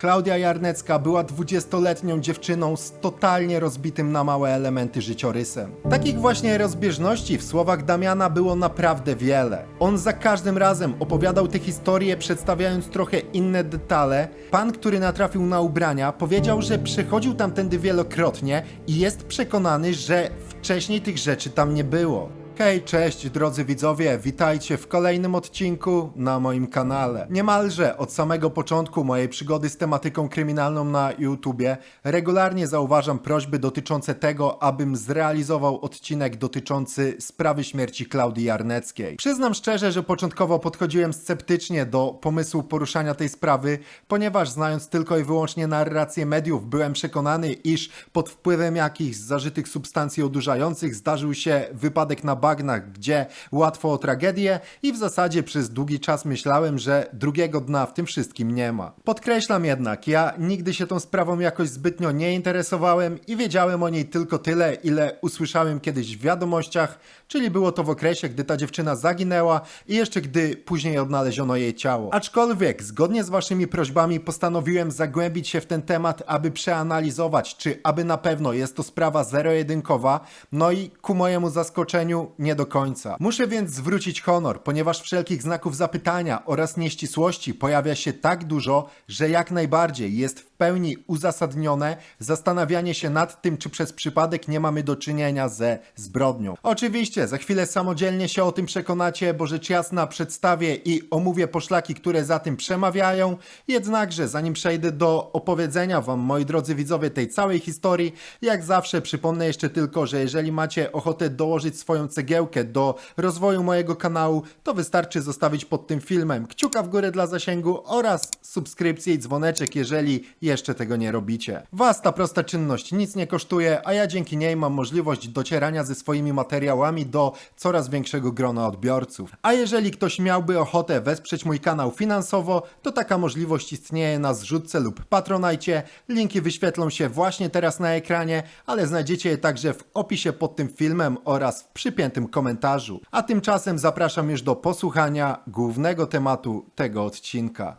Klaudia Jarnecka była 20-letnią dziewczyną z totalnie rozbitym na małe elementy życiorysem. Takich właśnie rozbieżności w słowach Damiana było naprawdę wiele. On za każdym razem opowiadał te historie, przedstawiając trochę inne detale. Pan, który natrafił na ubrania, powiedział, że przechodził tamtędy wielokrotnie i jest przekonany, że wcześniej tych rzeczy tam nie było. Hej, cześć drodzy widzowie, witajcie w kolejnym odcinku na moim kanale. Niemalże od samego początku mojej przygody z tematyką kryminalną na YouTubie regularnie zauważam prośby dotyczące tego, abym zrealizował odcinek dotyczący sprawy śmierci Klaudii Jarneckiej. Przyznam szczerze, że początkowo podchodziłem sceptycznie do pomysłu poruszania tej sprawy, ponieważ znając tylko i wyłącznie narrację mediów, byłem przekonany, iż pod wpływem jakichś zażytych substancji odurzających zdarzył się wypadek na bagnach, gdzie łatwo o tragedię i w zasadzie przez długi czas myślałem, że drugiego dna w tym wszystkim nie ma. Podkreślam jednak, ja nigdy się tą sprawą jakoś zbytnio nie interesowałem i wiedziałem o niej tylko tyle, ile usłyszałem kiedyś w wiadomościach, czyli było to w okresie, gdy ta dziewczyna zaginęła i jeszcze gdy później odnaleziono jej ciało. Aczkolwiek, zgodnie z waszymi prośbami postanowiłem zagłębić się w ten temat, aby przeanalizować, czy aby na pewno jest to sprawa zero-jedynkowa, no i ku mojemu zaskoczeniu nie do końca. Muszę więc zwrócić honor, ponieważ wszelkich znaków zapytania oraz nieścisłości pojawia się tak dużo, że jak najbardziej jest pełni uzasadnione zastanawianie się nad tym, czy przez przypadek nie mamy do czynienia ze zbrodnią. Oczywiście, za chwilę samodzielnie się o tym przekonacie, bo rzecz jasna przedstawię i omówię poszlaki, które za tym przemawiają, jednakże zanim przejdę do opowiedzenia wam, moi drodzy widzowie, tej całej historii, jak zawsze przypomnę jeszcze tylko, że jeżeli macie ochotę dołożyć swoją cegiełkę do rozwoju mojego kanału, to wystarczy zostawić pod tym filmem kciuka w górę dla zasięgu oraz subskrypcję i dzwoneczek, jeżeli jeszcze tego nie robicie. Was ta prosta czynność nic nie kosztuje, a ja dzięki niej mam możliwość docierania ze swoimi materiałami do coraz większego grona odbiorców. A jeżeli ktoś miałby ochotę wesprzeć mój kanał finansowo, to taka możliwość istnieje na zrzutce lub patronajcie. Linki wyświetlą się właśnie teraz na ekranie, ale znajdziecie je także w opisie pod tym filmem oraz w przypiętym komentarzu. A tymczasem zapraszam już do posłuchania głównego tematu tego odcinka.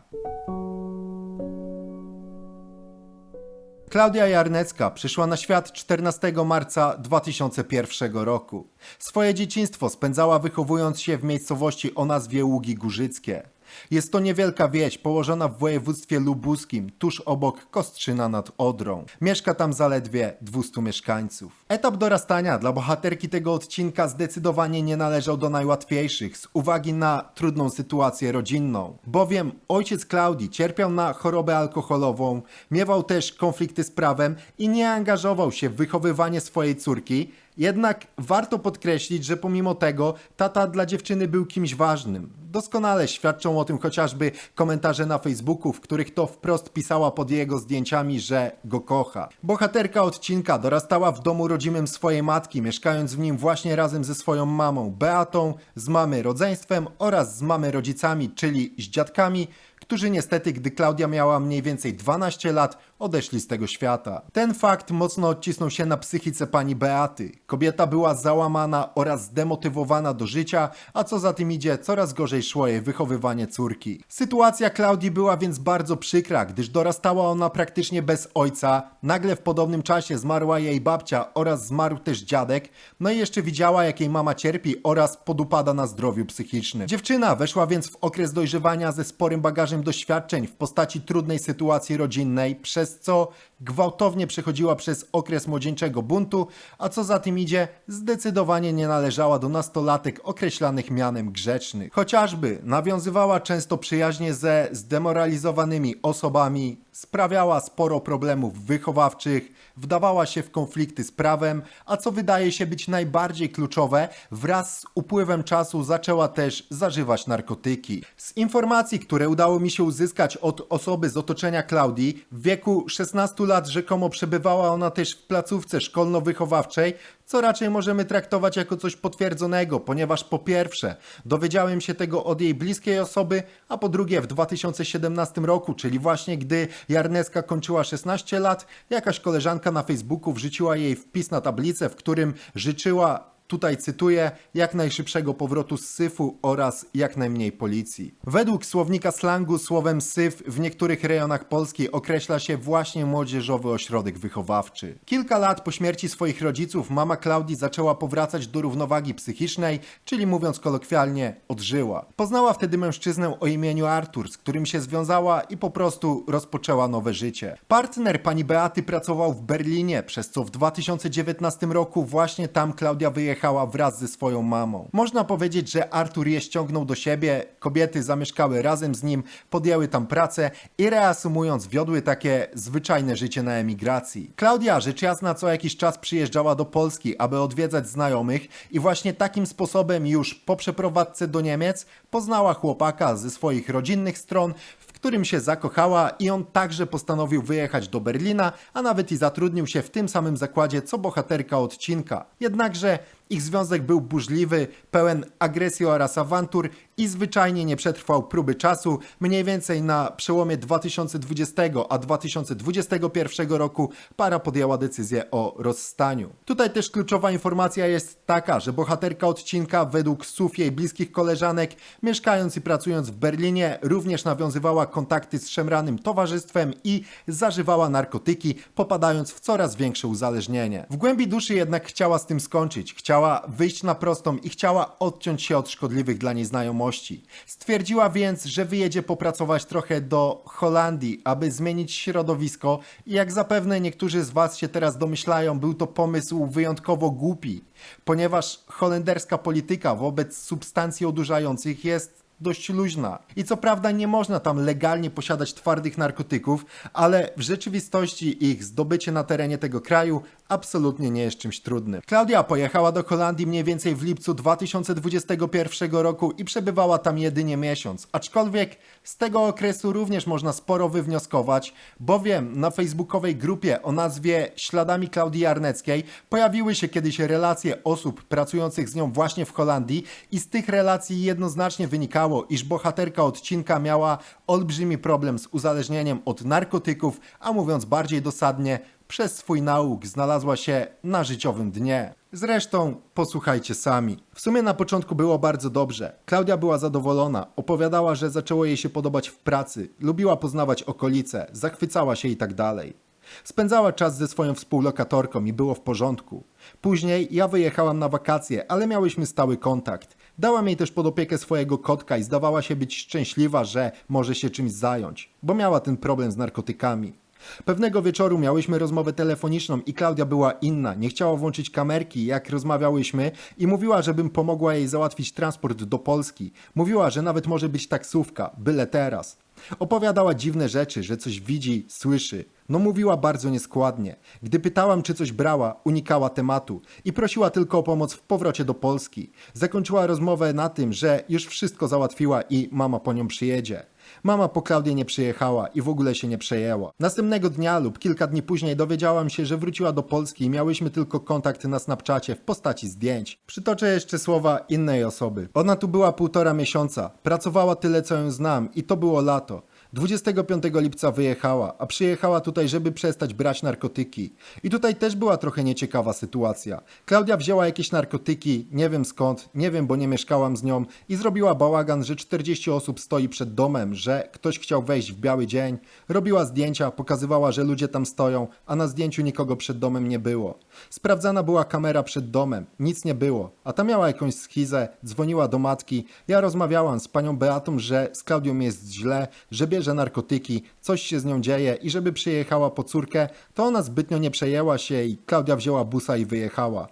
Klaudia Jarnecka przyszła na świat 14 marca 2001 roku. Swoje dzieciństwo spędzała wychowując się w miejscowości o nazwie Ługi Górzyckie. Jest to niewielka wieś położona w województwie lubuskim, tuż obok Kostrzyna nad Odrą. Mieszka tam zaledwie 200 mieszkańców. Etap dorastania dla bohaterki tego odcinka zdecydowanie nie należał do najłatwiejszych z uwagi na trudną sytuację rodzinną. Bowiem ojciec Klaudii cierpiał na chorobę alkoholową, miewał też konflikty z prawem i nie angażował się w wychowywanie swojej córki, jednak warto podkreślić, że pomimo tego tata dla dziewczyny był kimś ważnym. Doskonale świadczą o tym chociażby komentarze na Facebooku, w których to wprost pisała pod jego zdjęciami, że go kocha. Bohaterka odcinka dorastała w domu rodzimym swojej matki, mieszkając w nim właśnie razem ze swoją mamą Beatą, z mamy rodzeństwem oraz z mamy rodzicami, czyli z dziadkami, którzy niestety, gdy Klaudia miała mniej więcej 12 lat, odeszli z tego świata. Ten fakt mocno odcisnął się na psychice pani Beaty. Kobieta była załamana oraz zdemotywowana do życia, a co za tym idzie, coraz gorzej szło jej wychowywanie córki. Sytuacja Klaudii była więc bardzo przykra, gdyż dorastała ona praktycznie bez ojca. Nagle w podobnym czasie zmarła jej babcia oraz zmarł też dziadek, no i jeszcze widziała, jak jej mama cierpi oraz podupada na zdrowiu psychicznym. Dziewczyna weszła więc w okres dojrzewania ze sporym bagażem doświadczeń w postaci trudnej sytuacji rodzinnej, przez co gwałtownie przechodziła przez okres młodzieńczego buntu, a co za tym idzie, zdecydowanie nie należała do nastolatek określanych mianem grzecznych. Chociażby nawiązywała często przyjaźnie ze zdemoralizowanymi osobami, sprawiała sporo problemów wychowawczych, wdawała się w konflikty z prawem, a co wydaje się być najbardziej kluczowe, wraz z upływem czasu zaczęła też zażywać narkotyki. Z informacji, które udało mi się uzyskać od osoby z otoczenia Klaudii, w wieku 16 lat rzekomo przebywała ona też w placówce szkolno-wychowawczej, co raczej możemy traktować jako coś potwierdzonego, ponieważ po pierwsze dowiedziałem się tego od jej bliskiej osoby, a po drugie w 2017 roku, czyli właśnie gdy Jarneska kończyła 16 lat, jakaś koleżanka na Facebooku wrzuciła jej wpis na tablicę, w którym życzyła tutaj cytuję, jak najszybszego powrotu z syfu oraz jak najmniej policji. Według słownika slangu słowem syf w niektórych rejonach Polski określa się właśnie młodzieżowy ośrodek wychowawczy. Kilka lat po śmierci swoich rodziców mama Klaudii zaczęła powracać do równowagi psychicznej, czyli mówiąc kolokwialnie, odżyła. Poznała wtedy mężczyznę o imieniu Artur, z którym się związała i po prostu rozpoczęła nowe życie. Partner pani Beaty pracował w Berlinie, przez co w 2019 roku właśnie tam Klaudia wyjechała wraz ze swoją mamą. Można powiedzieć, że Artur je ściągnął do siebie, kobiety zamieszkały razem z nim, podjęły tam pracę i reasumując, wiodły takie zwyczajne życie na emigracji. Klaudia rzecz jasna co jakiś czas przyjeżdżała do Polski, aby odwiedzać znajomych i właśnie takim sposobem już po przeprowadzce do Niemiec poznała chłopaka ze swoich rodzinnych stron, w którym się zakochała i on także postanowił wyjechać do Berlina, a nawet i zatrudnił się w tym samym zakładzie co bohaterka odcinka. Jednakże ich związek był burzliwy, pełen agresji oraz awantur i zwyczajnie nie przetrwał próby czasu. Mniej więcej na przełomie 2020 a 2021 roku para podjęła decyzję o rozstaniu. Tutaj też kluczowa informacja jest taka, że bohaterka odcinka według słów jej bliskich koleżanek, mieszkając i pracując w Berlinie, również nawiązywała kontakty z szemranym towarzystwem i zażywała narkotyki, popadając w coraz większe uzależnienie. W głębi duszy jednak chciała z tym skończyć, chciała wyjść na prostą i chciała odciąć się od szkodliwych dla niej znajomości. Stwierdziła więc, że wyjedzie popracować trochę do Holandii, aby zmienić środowisko i jak zapewne niektórzy z Was się teraz domyślają, był to pomysł wyjątkowo głupi, ponieważ holenderska polityka wobec substancji odurzających jest dość luźna. I co prawda nie można tam legalnie posiadać twardych narkotyków, ale w rzeczywistości ich zdobycie na terenie tego kraju absolutnie nie jest czymś trudnym. Klaudia pojechała do Holandii mniej więcej w lipcu 2021 roku i przebywała tam jedynie miesiąc. Aczkolwiek z tego okresu również można sporo wywnioskować, bowiem na facebookowej grupie o nazwie Śladami Klaudii Jarneckiej pojawiły się kiedyś relacje osób pracujących z nią właśnie w Holandii i z tych relacji jednoznacznie wynikało, iż bohaterka odcinka miała olbrzymi problem z uzależnieniem od narkotyków, a mówiąc bardziej dosadnie, przez swój nauk znalazła się na życiowym dnie. Zresztą posłuchajcie sami. W sumie na początku było bardzo dobrze. Klaudia była zadowolona, opowiadała, że zaczęło jej się podobać w pracy, lubiła poznawać okolice, zachwycała się i tak dalej. Spędzała czas ze swoją współlokatorką i było w porządku. Później ja wyjechałam na wakacje, ale miałyśmy stały kontakt. Dałam jej też pod opiekę swojego kotka i zdawała się być szczęśliwa, że może się czymś zająć, bo miała ten problem z narkotykami. Pewnego wieczoru miałyśmy rozmowę telefoniczną i Klaudia była inna. Nie chciała włączyć kamerki, jak rozmawiałyśmy i mówiła, żebym pomogła jej załatwić transport do Polski. Mówiła, że nawet może być taksówka, byle teraz. Opowiadała dziwne rzeczy, że coś widzi, słyszy. No mówiła bardzo nieskładnie. Gdy pytałam, czy coś brała, unikała tematu i prosiła tylko o pomoc w powrocie do Polski. Zakończyła rozmowę na tym, że już wszystko załatwiła i mama po nią przyjedzie. Mama po Klaudię nie przyjechała i w ogóle się nie przejęła. Następnego dnia lub kilka dni później dowiedziałam się, że wróciła do Polski i miałyśmy tylko kontakt na Snapchacie w postaci zdjęć. Przytoczę jeszcze słowa innej osoby. Ona tu była półtora miesiąca. Pracowała tyle, co ją znam i to było lato. 25 lipca wyjechała, a przyjechała tutaj, żeby przestać brać narkotyki. I tutaj też była trochę nieciekawa sytuacja. Klaudia wzięła jakieś narkotyki, nie wiem skąd, nie wiem, bo nie mieszkałam z nią i zrobiła bałagan, że 40 osób stoi przed domem, że ktoś chciał wejść w biały dzień. Robiła zdjęcia, pokazywała, że ludzie tam stoją, a na zdjęciu nikogo przed domem nie było. Sprawdzana była kamera przed domem, nic nie było, a ta miała jakąś schizę, dzwoniła do matki. Ja rozmawiałam z panią Beatą, że z Klaudią jest źle, że bierze narkotyki, coś się z nią dzieje i żeby przyjechała po córkę, to ona zbytnio nie przejęła się i Klaudia wzięła busa i wyjechała.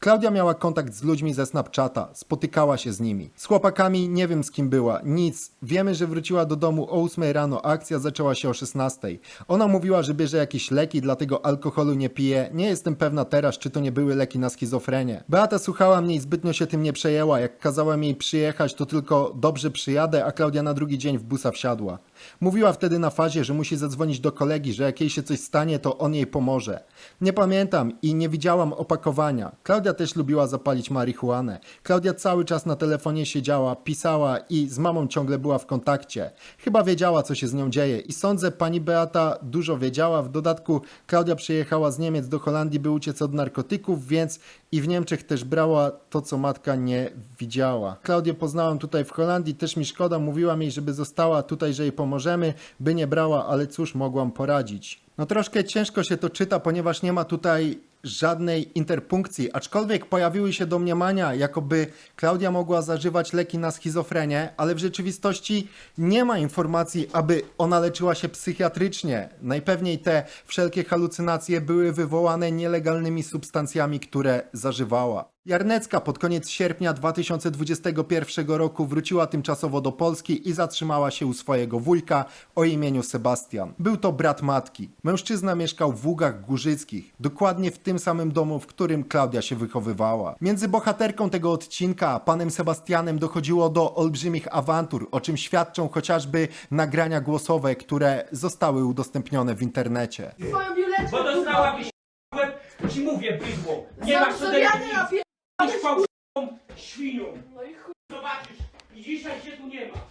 Klaudia miała kontakt z ludźmi ze Snapchata, spotykała się z nimi. Z chłopakami nie wiem z kim była, nic. Wiemy, że wróciła do domu o 8 rano, akcja zaczęła się o 16. Ona mówiła, że bierze jakieś leki, dlatego alkoholu nie pije. Nie jestem pewna teraz, czy to nie były leki na schizofrenię. Beata słuchała mnie i zbytnio się tym nie przejęła. Jak kazałem jej przyjechać, to tylko dobrze przyjadę, a Klaudia na drugi dzień w busa wsiadła. Mówiła wtedy na fazie, że musi zadzwonić do kolegi, że jak jej się coś stanie, to on jej pomoże. Nie pamiętam i nie widziałam opakowania. Klaudia też lubiła zapalić marihuanę. Klaudia cały czas na telefonie siedziała, pisała i z mamą ciągle była w kontakcie. Chyba wiedziała, co się z nią dzieje i sądzę, pani Beata dużo wiedziała. W dodatku Klaudia przyjechała z Niemiec do Holandii, by uciec od narkotyków, więc i w Niemczech też brała to, co matka nie widziała. Klaudię poznałam tutaj w Holandii, też mi szkoda, mówiła mi, żeby została tutaj, że jej pomożemy, by nie brała, ale cóż mogłam poradzić. No troszkę ciężko się to czyta, ponieważ nie ma tutaj żadnej interpunkcji, aczkolwiek pojawiły się domniemania, jakoby Klaudia mogła zażywać leki na schizofrenię, ale w rzeczywistości nie ma informacji, aby ona leczyła się psychiatrycznie. Najpewniej te wszelkie halucynacje były wywołane nielegalnymi substancjami, które zażywała. Jarnecka pod koniec sierpnia 2021 roku wróciła tymczasowo do Polski i zatrzymała się u swojego wujka o imieniu Sebastian. Był to brat matki. Mężczyzna mieszkał w Ługach Górzyckich, dokładnie w tym samym domu, w którym Klaudia się wychowywała. Między bohaterką tego odcinka a panem Sebastianem dochodziło do olbrzymich awantur, o czym świadczą chociażby nagrania głosowe, które zostały udostępnione w internecie. Twoją Juletkę Bo dostałabyś łeb, to ci mówię, bydło. Nie masz co na telewizji, pier... Павшом, швіном.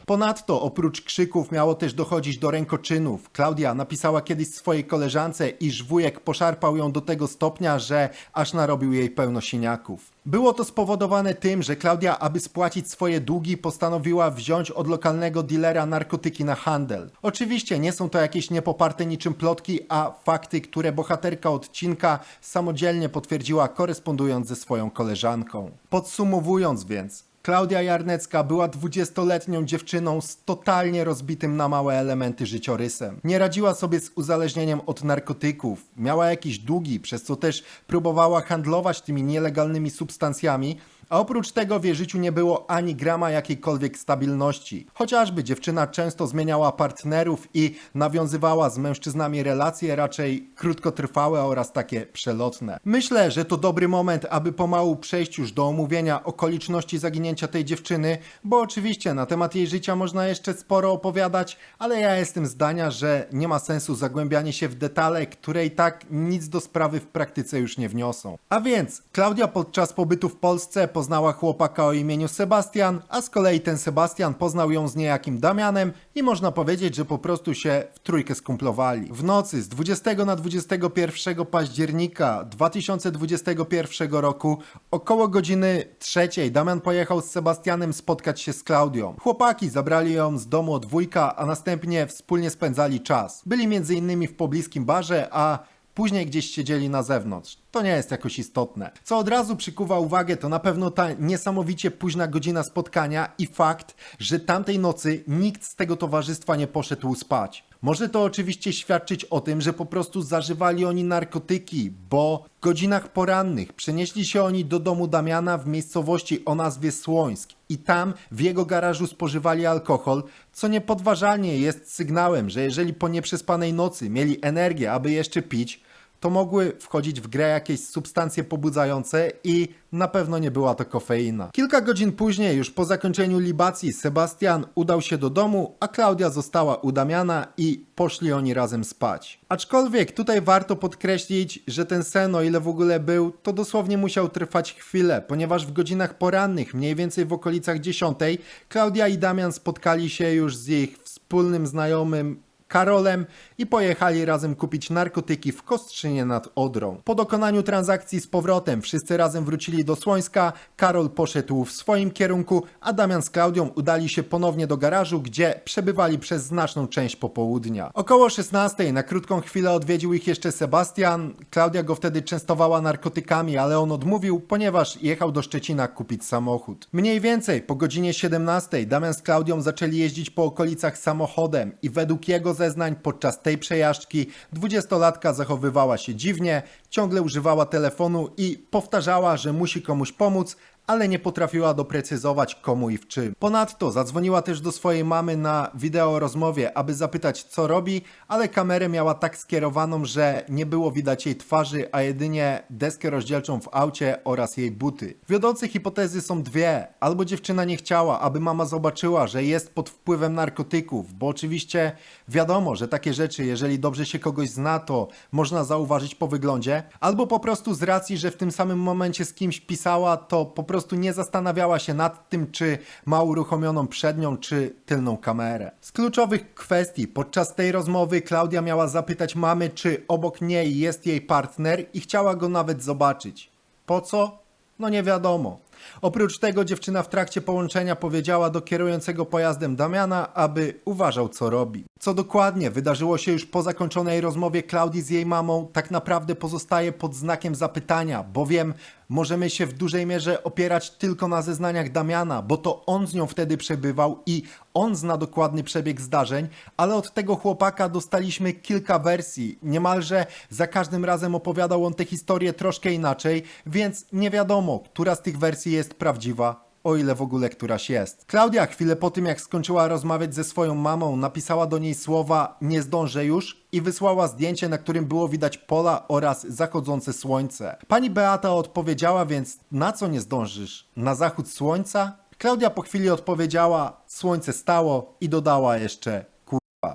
Ponadto oprócz krzyków miało też dochodzić do rękoczynów. Klaudia napisała kiedyś swojej koleżance, iż wujek poszarpał ją do tego stopnia, że aż narobił jej pełno siniaków. Było to spowodowane tym, że Klaudia, aby spłacić swoje długi, postanowiła wziąć od lokalnego dilera narkotyki na handel. Oczywiście nie są to jakieś niepoparte niczym plotki, a fakty, które bohaterka odcinka samodzielnie potwierdziła, korespondując ze swoją koleżanką. Podsumowując więc, Klaudia Jarnecka była 20-letnią dziewczyną z totalnie rozbitym na małe elementy życiorysem. Nie radziła sobie z uzależnieniem od narkotyków, miała jakieś długi, przez co też próbowała handlować tymi nielegalnymi substancjami, a oprócz tego w jej życiu nie było ani grama jakiejkolwiek stabilności. Chociażby dziewczyna często zmieniała partnerów i nawiązywała z mężczyznami relacje raczej krótkotrwałe oraz takie przelotne. Myślę, że to dobry moment, aby pomału przejść już do omówienia okoliczności zaginięcia tej dziewczyny, bo oczywiście na temat jej życia można jeszcze sporo opowiadać, ale ja jestem zdania, że nie ma sensu zagłębianie się w detale, które i tak nic do sprawy w praktyce już nie wniosą. A więc Klaudia podczas pobytu w Polsce poznała chłopaka o imieniu Sebastian, a z kolei ten Sebastian poznał ją z niejakim Damianem i można powiedzieć, że po prostu się w trójkę skumplowali. W nocy z 20 na 21 października 2021 roku około godziny trzeciej Damian pojechał z Sebastianem spotkać się z Klaudią. Chłopaki zabrali ją z domu od wujka, a następnie wspólnie spędzali czas. Byli między innymi w pobliskim barze, a Później gdzieś siedzieli na zewnątrz. To nie jest jakoś istotne. Co od razu przykuwa uwagę, to na pewno ta niesamowicie późna godzina spotkania i fakt, że tamtej nocy nikt z tego towarzystwa nie poszedł spać. Może to oczywiście świadczyć o tym, że po prostu zażywali oni narkotyki, bo w godzinach porannych przenieśli się oni do domu Damiana w miejscowości o nazwie Słońsk i tam w jego garażu spożywali alkohol, co niepodważalnie jest sygnałem, że jeżeli po nieprzespanej nocy mieli energię, aby jeszcze pić, to mogły wchodzić w grę jakieś substancje pobudzające i na pewno nie była to kofeina. Kilka godzin później, już po zakończeniu libacji, Sebastian udał się do domu, a Klaudia została u Damiana i poszli oni razem spać. Aczkolwiek tutaj warto podkreślić, że ten sen, o ile w ogóle był, to dosłownie musiał trwać chwilę, ponieważ w godzinach porannych, mniej więcej w okolicach 10, Klaudia i Damian spotkali się już z ich wspólnym znajomym Karolem i pojechali razem kupić narkotyki w Kostrzynie nad Odrą. Po dokonaniu transakcji z powrotem wszyscy razem wrócili do Słońska, Karol poszedł w swoim kierunku, a Damian z Klaudią udali się ponownie do garażu, gdzie przebywali przez znaczną część popołudnia. Około 16 na krótką chwilę odwiedził ich jeszcze Sebastian. Klaudia go wtedy częstowała narkotykami, ale on odmówił, ponieważ jechał do Szczecina kupić samochód. Mniej więcej po godzinie 17 Damian z Klaudią zaczęli jeździć po okolicach samochodem i według jego zeznań podczas tej przejażdżki. Dwudziestolatka zachowywała się dziwnie, ciągle używała telefonu i powtarzała, że musi komuś pomóc, ale nie potrafiła doprecyzować komu i w czym. Ponadto zadzwoniła też do swojej mamy na wideo rozmowie, aby zapytać co robi, ale kamerę miała tak skierowaną, że nie było widać jej twarzy, a jedynie deskę rozdzielczą w aucie oraz jej buty. Wiodące hipotezy są dwie. Albo dziewczyna nie chciała, aby mama zobaczyła, że jest pod wpływem narkotyków, bo oczywiście wiadomo, że takie rzeczy, jeżeli dobrze się kogoś zna, to można zauważyć po wyglądzie, albo po prostu z racji, że w tym samym momencie z kimś pisała, to po prostu nie zastanawiała się nad tym, czy ma uruchomioną przednią czy tylną kamerę. Z kluczowych kwestii podczas tej rozmowy Klaudia miała zapytać mamy, czy obok niej jest jej partner i chciała go nawet zobaczyć. Po co? No nie wiadomo. Oprócz tego dziewczyna w trakcie połączenia powiedziała do kierującego pojazdem Damiana, aby uważał co robi. Co dokładnie wydarzyło się już po zakończonej rozmowie Klaudii z jej mamą, tak naprawdę pozostaje pod znakiem zapytania, bowiem możemy się w dużej mierze opierać tylko na zeznaniach Damiana, bo to on z nią wtedy przebywał i on zna dokładny przebieg zdarzeń, ale od tego chłopaka dostaliśmy kilka wersji. Niemalże za każdym razem opowiadał on tę historię troszkę inaczej, więc nie wiadomo, która z tych wersji jest prawdziwa. O ile w ogóle któraś jest. Klaudia chwilę po tym, jak skończyła rozmawiać ze swoją mamą, napisała do niej słowa nie zdążę już i wysłała zdjęcie, na którym było widać pola oraz zachodzące słońce. Pani Beata odpowiedziała więc na co nie zdążysz? Na zachód słońca? Klaudia po chwili odpowiedziała słońce stało i dodała jeszcze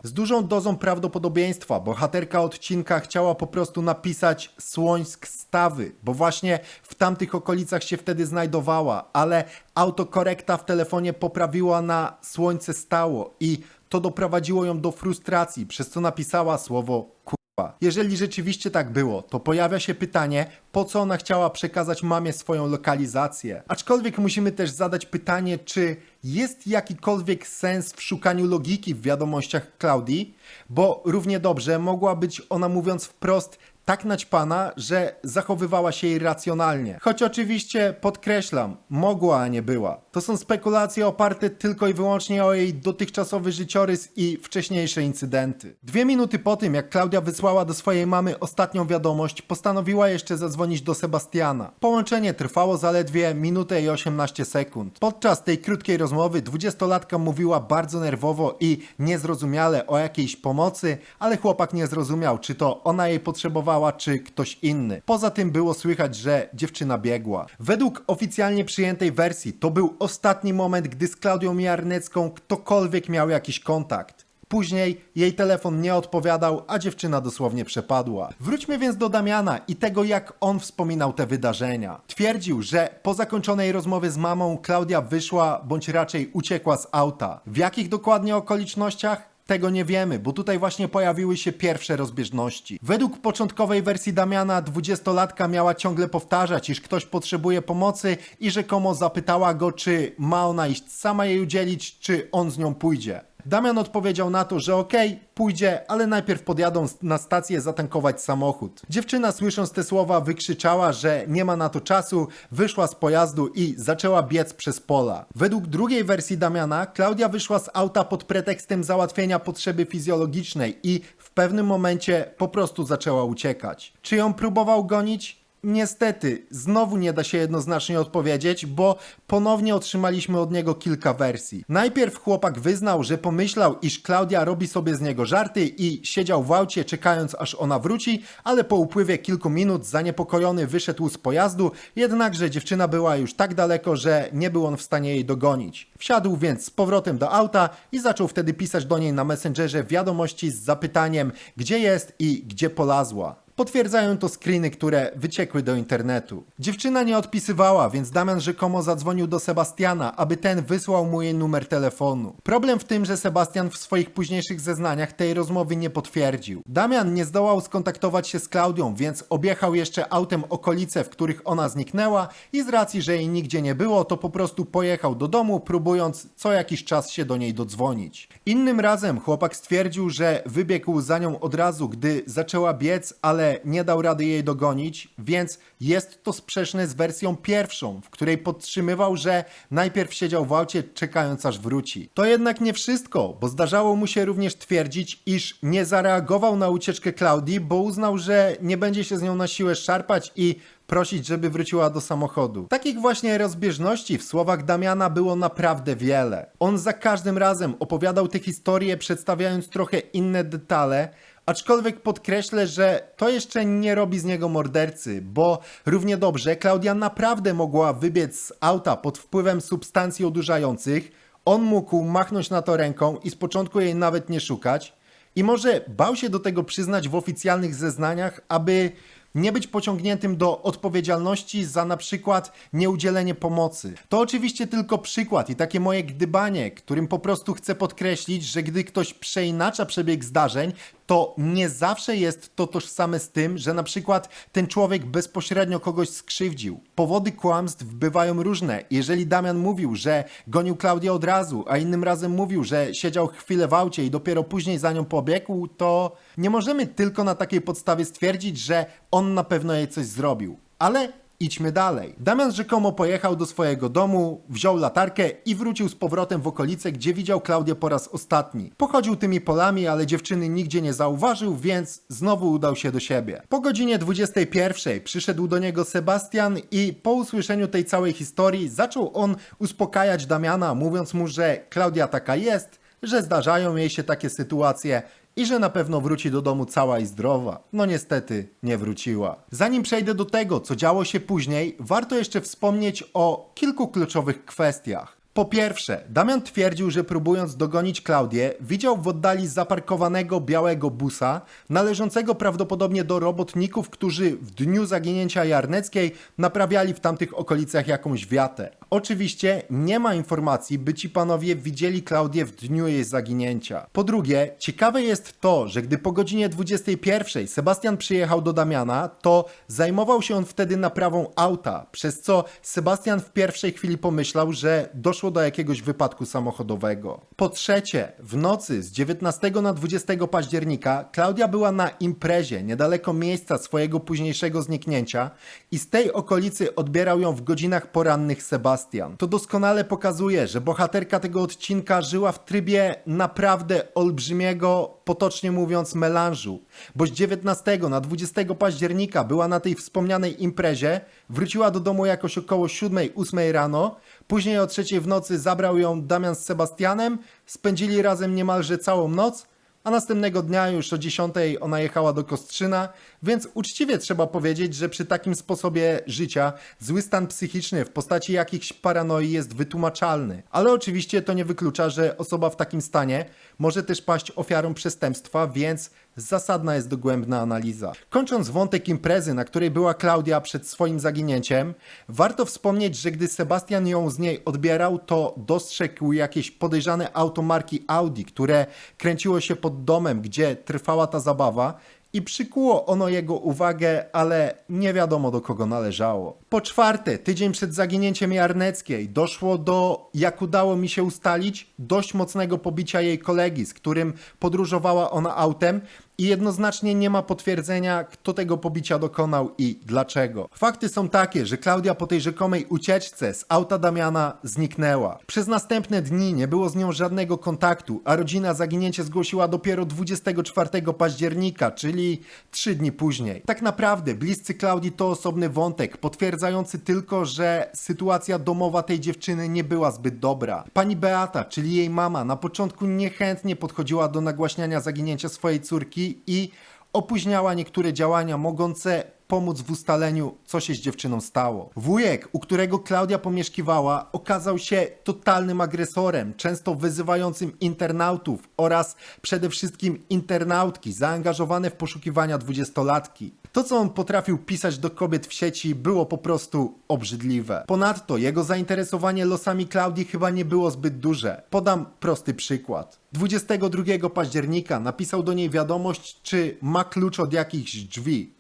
Z dużą dozą prawdopodobieństwa bohaterka odcinka chciała po prostu napisać Słońsk Stawy, bo właśnie w tamtych okolicach się wtedy znajdowała, ale autokorekta w telefonie poprawiła na Słońce Stało i to doprowadziło ją do frustracji, przez co napisała słowo kurwa. Jeżeli rzeczywiście tak było, to pojawia się pytanie, po co ona chciała przekazać mamie swoją lokalizację. Aczkolwiek musimy też zadać pytanie, czy jest jakikolwiek sens w szukaniu logiki w wiadomościach Klaudii, bo równie dobrze mogła być ona mówiąc wprost tak naćpana, że zachowywała się irracjonalnie. Choć oczywiście podkreślam, mogła, a nie była. To są spekulacje oparte tylko i wyłącznie o jej dotychczasowy życiorys i wcześniejsze incydenty. Dwie minuty po tym, jak Klaudia wysłała do swojej mamy ostatnią wiadomość, postanowiła jeszcze zadzwonić do Sebastiana. Połączenie trwało zaledwie minutę i 18 sekund. Podczas tej krótkiej rozmowy dwudziestolatka mówiła bardzo nerwowo i niezrozumiale o jakiejś pomocy, ale chłopak nie zrozumiał, czy to ona jej potrzebowała, czy ktoś inny. Poza tym było słychać, że dziewczyna biegła. Według oficjalnie przyjętej wersji to był ostatni moment, gdy z Klaudią Miarnecką ktokolwiek miał jakiś kontakt. Później jej telefon nie odpowiadał, a dziewczyna dosłownie przepadła. Wróćmy więc do Damiana i tego, jak on wspominał te wydarzenia. Twierdził, że po zakończonej rozmowie z mamą Klaudia wyszła, bądź raczej uciekła z auta. W jakich dokładnie okolicznościach? Tego nie wiemy, bo tutaj właśnie pojawiły się pierwsze rozbieżności. Według początkowej wersji Damiana, dwudziestolatka miała ciągle powtarzać, iż ktoś potrzebuje pomocy i rzekomo zapytała go, czy ma ona iść sama jej udzielić, czy on z nią pójdzie. Damian odpowiedział na to, że okej, pójdzie, ale najpierw podjadą na stację zatankować samochód. Dziewczyna słysząc te słowa wykrzyczała, że nie ma na to czasu, wyszła z pojazdu i zaczęła biec przez pola. Według drugiej wersji Damiana, Klaudia wyszła z auta pod pretekstem załatwienia potrzeby fizjologicznej i w pewnym momencie po prostu zaczęła uciekać. Czy ją próbował gonić? Niestety, znowu nie da się jednoznacznie odpowiedzieć, bo ponownie otrzymaliśmy od niego kilka wersji. Najpierw chłopak wyznał, że pomyślał, iż Klaudia robi sobie z niego żarty i siedział w aucie czekając aż ona wróci, ale po upływie kilku minut zaniepokojony wyszedł z pojazdu, jednakże dziewczyna była już tak daleko, że nie był on w stanie jej dogonić. Wsiadł więc z powrotem do auta i zaczął wtedy pisać do niej na Messengerze wiadomości z zapytaniem, gdzie jest i gdzie polazła. Potwierdzają to screeny, które wyciekły do internetu. Dziewczyna nie odpisywała, więc Damian rzekomo zadzwonił do Sebastiana, aby ten wysłał mu jej numer telefonu. Problem w tym, że Sebastian w swoich późniejszych zeznaniach tej rozmowy nie potwierdził. Damian nie zdołał skontaktować się z Klaudią, więc objechał jeszcze autem okolice, w których ona zniknęła i z racji, że jej nigdzie nie było, to po prostu pojechał do domu, próbując co jakiś czas się do niej dodzwonić. Innym razem chłopak stwierdził, że wybiegł za nią od razu, gdy zaczęła biec, ale nie dał rady jej dogonić, więc jest to sprzeczne z wersją pierwszą, w której podtrzymywał, że najpierw siedział w aucie czekając aż wróci. To jednak nie wszystko, bo zdarzało mu się również twierdzić, iż nie zareagował na ucieczkę Klaudii, bo uznał, że nie będzie się z nią na siłę szarpać i prosić, żeby wróciła do samochodu. Takich właśnie rozbieżności w słowach Damiana było naprawdę wiele. On za każdym razem opowiadał te historie, przedstawiając trochę inne detale, aczkolwiek podkreślę, że to jeszcze nie robi z niego mordercy, bo równie dobrze Klaudia naprawdę mogła wybiec z auta pod wpływem substancji odurzających, on mógł machnąć na to ręką i z początku jej nawet nie szukać, i może bał się do tego przyznać w oficjalnych zeznaniach, aby nie być pociągniętym do odpowiedzialności za na przykład nieudzielenie pomocy. To oczywiście tylko przykład i takie moje gdybanie, którym po prostu chcę podkreślić, że gdy ktoś przeinacza przebieg zdarzeń, to nie zawsze jest to tożsame z tym, że na przykład ten człowiek bezpośrednio kogoś skrzywdził. Powody kłamstw bywają różne. Jeżeli Damian mówił, że gonił Klaudię od razu, a innym razem mówił, że siedział chwilę w aucie i dopiero później za nią pobiegł, to nie możemy tylko na takiej podstawie stwierdzić, że on na pewno jej coś zrobił. Ale Idźmy dalej. Damian rzekomo pojechał do swojego domu, wziął latarkę i wrócił z powrotem w okolice, gdzie widział Klaudię po raz ostatni. Pochodził tymi polami, ale dziewczyny nigdzie nie zauważył, więc znowu udał się do siebie. Po godzinie 21 przyszedł do niego Sebastian i po usłyszeniu tej całej historii zaczął on uspokajać Damiana, mówiąc mu, że Klaudia taka jest, że zdarzają jej się takie sytuacje i że na pewno wróci do domu cała i zdrowa. No niestety nie wróciła. Zanim przejdę do tego, co działo się później, warto jeszcze wspomnieć o kilku kluczowych kwestiach. Po pierwsze, Damian twierdził, że próbując dogonić Klaudię, widział w oddali zaparkowanego białego busa, należącego prawdopodobnie do robotników, którzy w dniu zaginięcia Jarneckiej naprawiali w tamtych okolicach jakąś wiatę. Oczywiście nie ma informacji, by ci panowie widzieli Klaudię w dniu jej zaginięcia. Po drugie, ciekawe jest to, że gdy po godzinie 21 Sebastian przyjechał do Damiana, to zajmował się on wtedy naprawą auta, przez co Sebastian w pierwszej chwili pomyślał, że doszło do jakiegoś wypadku samochodowego. Po trzecie, w nocy z 19 na 20 października Klaudia była na imprezie niedaleko miejsca swojego późniejszego zniknięcia i z tej okolicy odbierał ją w godzinach porannych Sebastian. To doskonale pokazuje, że bohaterka tego odcinka żyła w trybie naprawdę olbrzymiego, potocznie mówiąc, melanżu, bo z 19 na 20 października była na tej wspomnianej imprezie, wróciła do domu jakoś około 7-8 rano, później o 3 w nocy zabrał ją Damian z Sebastianem, spędzili razem niemalże całą noc, a następnego dnia już o 10 ona jechała do Kostrzyna, więc uczciwie trzeba powiedzieć, że przy takim sposobie życia zły stan psychiczny w postaci jakichś paranoi jest wytłumaczalny. Ale oczywiście to nie wyklucza, że osoba w takim stanie może też paść ofiarą przestępstwa, więc zasadna jest dogłębna analiza. Kończąc wątek imprezy, na której była Klaudia przed swoim zaginięciem, warto wspomnieć, że gdy Sebastian ją z niej odbierał, to dostrzegł jakieś podejrzane auto marki Audi, które kręciło się pod domem, gdzie trwała ta zabawa i przykuło ono jego uwagę, ale nie wiadomo do kogo należało. Po czwarte, tydzień przed zaginięciem Jarneckiej doszło do, jak udało mi się ustalić, dość mocnego pobicia jej kolegi, z którym podróżowała ona autem i jednoznacznie nie ma potwierdzenia, kto tego pobicia dokonał i dlaczego. Fakty są takie, że Klaudia po tej rzekomej ucieczce z auta Damiana zniknęła. Przez następne dni nie było z nią żadnego kontaktu, a rodzina zaginięcie zgłosiła dopiero 24 października, czyli 3 dni później. Tak naprawdę bliscy Klaudii to osobny wątek, potwierdzający tylko, że sytuacja domowa tej dziewczyny nie była zbyt dobra. Pani Beata, czyli jej mama, na początku niechętnie podchodziła do nagłaśniania zaginięcia swojej córki i opóźniała niektóre działania mogące pomóc w ustaleniu, co się z dziewczyną stało. Wujek, u którego Klaudia pomieszkiwała, okazał się totalnym agresorem, często wyzywającym internautów oraz przede wszystkim internautki zaangażowane w poszukiwania dwudziestolatki. To, co on potrafił pisać do kobiet w sieci, było po prostu obrzydliwe. Ponadto jego zainteresowanie losami Klaudii chyba nie było zbyt duże. Podam prosty przykład. 22 października napisał do niej wiadomość, czy ma klucz od jakichś drzwi.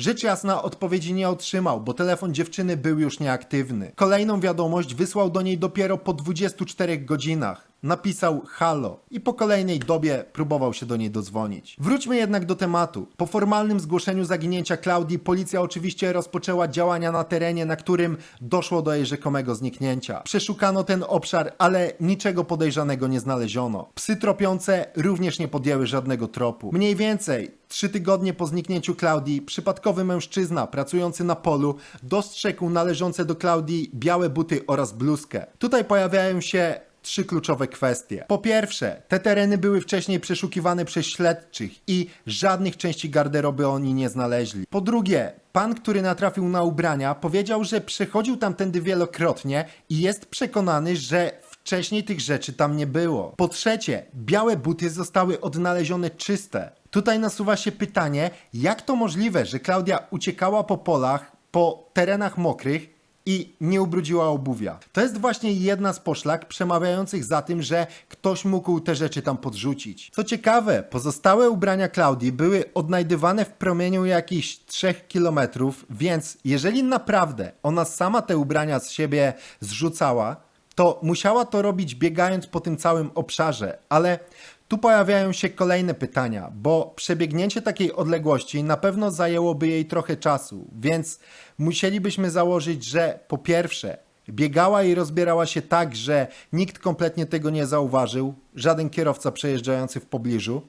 Rzecz jasna odpowiedzi nie otrzymał, bo telefon dziewczyny był już nieaktywny. Kolejną wiadomość wysłał do niej dopiero po 24 godzinach. Napisał halo i po kolejnej dobie próbował się do niej dodzwonić. Wróćmy jednak do tematu. Po formalnym zgłoszeniu zaginięcia Klaudii policja oczywiście rozpoczęła działania na terenie, na którym doszło do jej rzekomego zniknięcia. Przeszukano ten obszar, ale niczego podejrzanego nie znaleziono. Psy tropiące również nie podjęły żadnego tropu. Mniej więcej Trzy tygodnie po zniknięciu Klaudii, przypadkowy mężczyzna pracujący na polu dostrzegł należące do Klaudii białe buty oraz bluzkę. Tutaj pojawiają się trzy kluczowe kwestie. Po pierwsze, te tereny były wcześniej przeszukiwane przez śledczych i żadnych części garderoby oni nie znaleźli. Po drugie, pan, który natrafił na ubrania, powiedział, że przechodził tamtędy wielokrotnie i jest przekonany, że wcześniej tych rzeczy tam nie było. Po trzecie, białe buty zostały odnalezione czyste. Tutaj nasuwa się pytanie, jak to możliwe, że Klaudia uciekała po polach, po terenach mokrych i nie ubrudziła obuwia. To jest właśnie jedna z poszlak przemawiających za tym, że ktoś mógł te rzeczy tam podrzucić. Co ciekawe, pozostałe ubrania Klaudii były odnajdywane w promieniu jakichś 3 kilometrów, więc jeżeli naprawdę ona sama te ubrania z siebie zrzucała, to musiała to robić biegając po tym całym obszarze, ale tu pojawiają się kolejne pytania, bo przebiegnięcie takiej odległości na pewno zajęłoby jej trochę czasu, więc musielibyśmy założyć, że po pierwsze, biegała i rozbierała się tak, że nikt kompletnie tego nie zauważył, żaden kierowca przejeżdżający w pobliżu.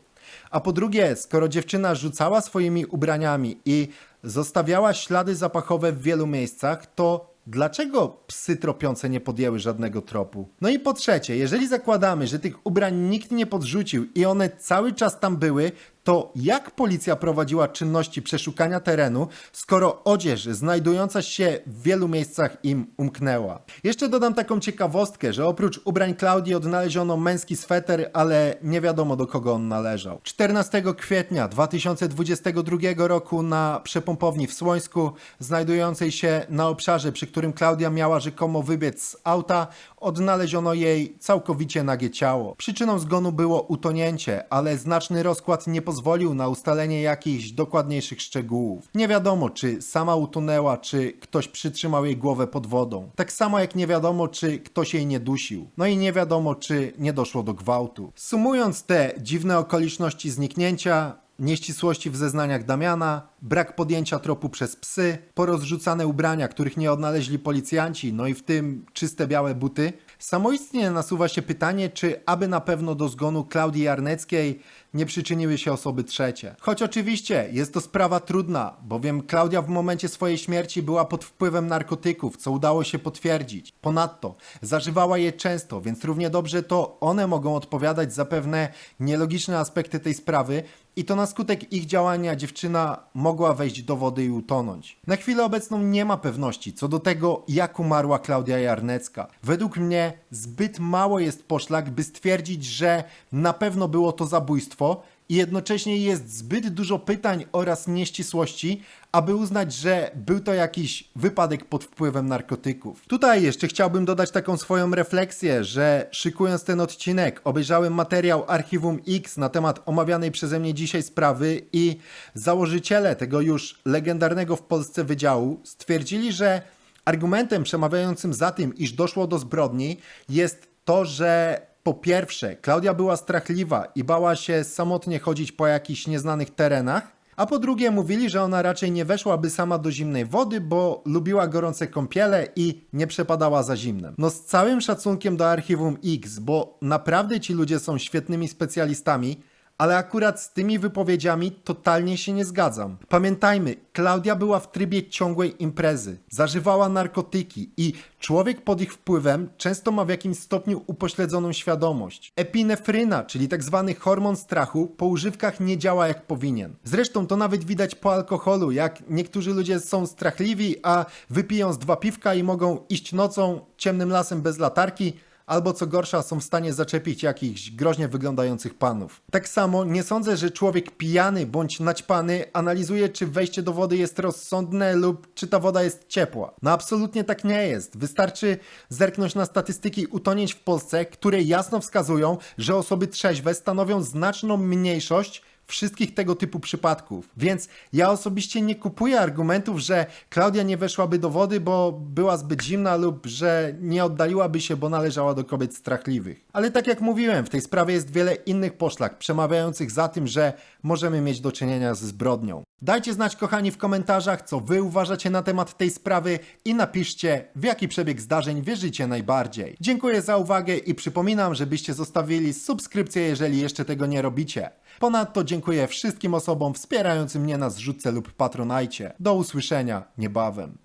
A po drugie, skoro dziewczyna rzucała swoimi ubraniami i zostawiała ślady zapachowe w wielu miejscach, to dlaczego psy tropiące nie podjęły żadnego tropu? No i po trzecie, jeżeli zakładamy, że tych ubrań nikt nie podrzucił i one cały czas tam były, to jak policja prowadziła czynności przeszukania terenu, skoro odzież znajdująca się w wielu miejscach im umknęła? Jeszcze dodam taką ciekawostkę, że oprócz ubrań Klaudii odnaleziono męski sweter, ale nie wiadomo do kogo on należał. 14 kwietnia 2022 roku na przepompowni w Słońsku, znajdującej się na obszarze, przy którym Klaudia miała rzekomo wybiec z auta, odnaleziono jej całkowicie nagie ciało. Przyczyną zgonu było utonięcie, ale znaczny rozkład nie pozwolił na ustalenie jakichś dokładniejszych szczegółów. Nie wiadomo, czy sama utonęła, czy ktoś przytrzymał jej głowę pod wodą. Tak samo jak nie wiadomo, czy ktoś jej nie dusił. No i nie wiadomo, czy nie doszło do gwałtu. Sumując te dziwne okoliczności zniknięcia, Nieścisłości w zeznaniach Damiana, brak podjęcia tropu przez psy, porozrzucane ubrania, których nie odnaleźli policjanci, no i w tym czyste białe buty. Samoistnie nasuwa się pytanie, czy aby na pewno do zgonu Klaudii Jarneckiej nie przyczyniły się osoby trzecie. Choć oczywiście jest to sprawa trudna, bowiem Klaudia w momencie swojej śmierci była pod wpływem narkotyków, co udało się potwierdzić. Ponadto zażywała je często, więc równie dobrze to one mogą odpowiadać za pewne nielogiczne aspekty tej sprawy i to na skutek ich działania dziewczyna mogła wejść do wody i utonąć. Na chwilę obecną nie ma pewności co do tego, jak umarła Klaudia Jarnecka. Według mnie zbyt mało jest poszlak, by stwierdzić, że na pewno było to zabójstwo i jednocześnie jest zbyt dużo pytań oraz nieścisłości, aby uznać, że był to jakiś wypadek pod wpływem narkotyków. Tutaj jeszcze chciałbym dodać taką swoją refleksję, że szykując ten odcinek, obejrzałem materiał Archiwum X na temat omawianej przeze mnie dzisiaj sprawy i założyciele tego już legendarnego w Polsce wydziału stwierdzili, że argumentem przemawiającym za tym, iż doszło do zbrodni, jest to, że po pierwsze, Klaudia była strachliwa i bała się samotnie chodzić po jakichś nieznanych terenach, a po drugie mówili, że ona raczej nie weszłaby sama do zimnej wody, bo lubiła gorące kąpiele i nie przepadała za zimnem. No z całym szacunkiem do Archiwum X, bo naprawdę ci ludzie są świetnymi specjalistami, ale akurat z tymi wypowiedziami totalnie się nie zgadzam. Pamiętajmy, Klaudia była w trybie ciągłej imprezy, zażywała narkotyki i człowiek pod ich wpływem często ma w jakimś stopniu upośledzoną świadomość. Epinefryna, czyli tak zwany hormon strachu, po używkach nie działa jak powinien. Zresztą to nawet widać po alkoholu, jak niektórzy ludzie są strachliwi, a wypiją z dwa piwka i mogą iść nocą ciemnym lasem bez latarki, albo co gorsza są w stanie zaczepić jakichś groźnie wyglądających panów. Tak samo nie sądzę, że człowiek pijany bądź naćpany analizuje, czy wejście do wody jest rozsądne lub czy ta woda jest ciepła. No absolutnie tak nie jest. Wystarczy zerknąć na statystyki utonięć w Polsce, które jasno wskazują, że osoby trzeźwe stanowią znaczną mniejszość wszystkich tego typu przypadków. Więc ja osobiście nie kupuję argumentów, że Klaudia nie weszłaby do wody, bo była zbyt zimna lub że nie oddaliłaby się, bo należała do kobiet strachliwych. Ale tak jak mówiłem, w tej sprawie jest wiele innych poszlak przemawiających za tym, że możemy mieć do czynienia ze zbrodnią. Dajcie znać, kochani, w komentarzach, co wy uważacie na temat tej sprawy i napiszcie, w jaki przebieg zdarzeń wierzycie najbardziej. Dziękuję za uwagę i przypominam, żebyście zostawili subskrypcję, jeżeli jeszcze tego nie robicie. Ponadto dziękuję wszystkim osobom wspierającym mnie na zrzutce lub patronajcie. Do usłyszenia niebawem.